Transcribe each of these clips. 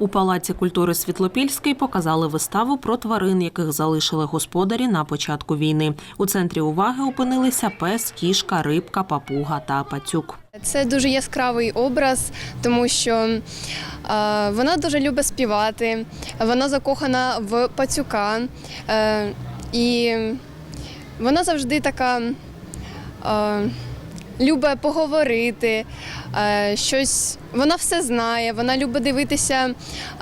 У Палаці культури Світлопільський показали виставу про тварин, яких залишили господарі на початку війни. У центрі уваги опинилися пес, кішка, рибка, папуга та пацюк. Це дуже яскравий образ, тому що вона дуже любить співати, вона закохана в пацюка, е, і вона завжди така любить поговорити, е, щось. Вона все знає, вона любить дивитися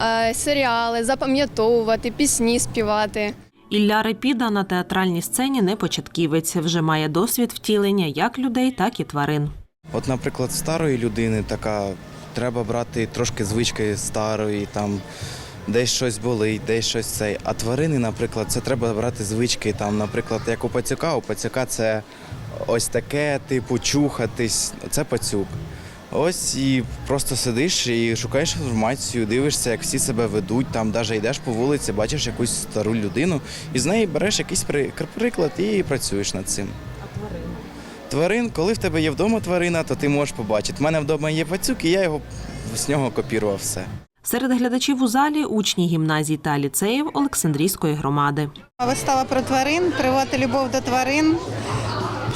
е, серіали, запам'ятовувати, пісні співати. Ілля Репіда на театральній сцені не початківець, вже має досвід втілення як людей, так і тварин. От, наприклад, старої людини така, треба брати трошки звички старої, там десь щось болить, десь щось цей. А тварини, наприклад, це треба брати звички. Там, наприклад, як у пацюка, у пацюка це ось таке, типу, чухатись, це пацюк. Ось і просто сидиш і шукаєш інформацію, дивишся, як всі себе ведуть. Там навіть йдеш по вулиці, бачиш якусь стару людину, і з неї береш якийсь при- приклад і працюєш над цим. А Тварин, коли в тебе є вдома тварина, то ти можеш побачити. У мене вдома є пацюк, і я його з нього копірував все. Серед глядачів у залі учні гімназій та ліцеїв Олександрійської громади. Вистава про тварин, привати любов до тварин,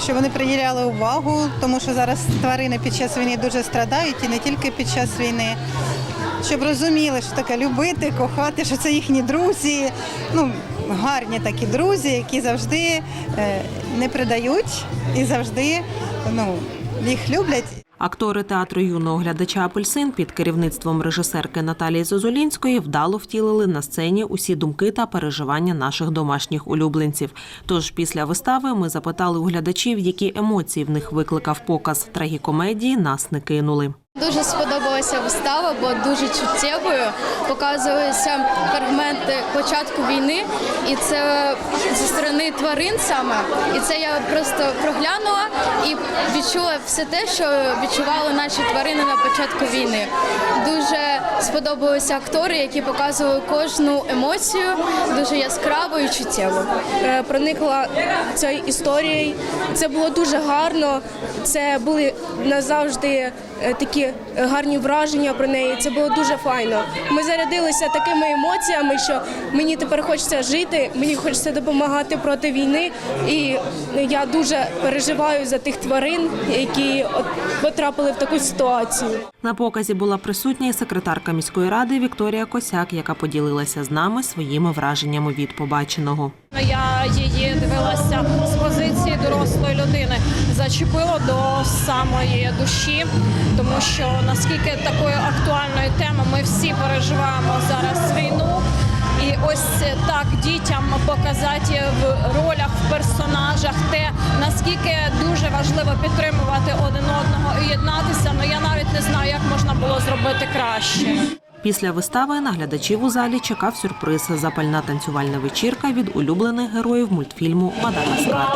щоб вони приділяли увагу, тому що зараз тварини під час війни дуже страдають і не тільки під час війни. Щоб розуміли, що таке любити, кохати, що це їхні друзі, ну гарні такі друзі, які завжди е, не придають і завжди ну, їх люблять. Актори театру юного глядача Апельсин під керівництвом режисерки Наталії Зозулінської вдало втілили на сцені усі думки та переживання наших домашніх улюбленців. Тож після вистави ми запитали у глядачів, які емоції в них викликав показ трагікомедії нас не кинули. Дуже сподобалася вистава, бо дуже чуттєвою. Показувалися фрагменти початку війни, і це зі сторони тварин саме. І це я просто проглянула відчула все те, що відчували наші тварини на початку війни. Дуже сподобалися актори, які показували кожну емоцію дуже яскраво і чуттєво. е, проникла цією історією. Це було дуже гарно. Це були назавжди такі гарні враження про неї. Це було дуже файно. Ми зарядилися такими емоціями, що мені тепер хочеться жити, мені хочеться допомагати проти війни. І я дуже переживаю за тих тварин, які от потрапили в таку ситуацію. На показі була присутня і секретарка міської ради Вікторія Косяк, яка поділилася з нами своїми враженнями від побаченого. Я її дивилася з позиції дорослої людини, зачепило до самої душі, тому що наскільки такої актуальної теми ми всі переживаємо зараз війну. І ось так дітям показати в ролях, в персонажах те, наскільки дуже важливо підтримувати один одного і єднатися. Ну я навіть не знаю, як можна було зробити краще. Після вистави на глядачів у залі чекав сюрприз – запальна танцювальна вечірка від улюблених героїв мультфільму Мадагаскар.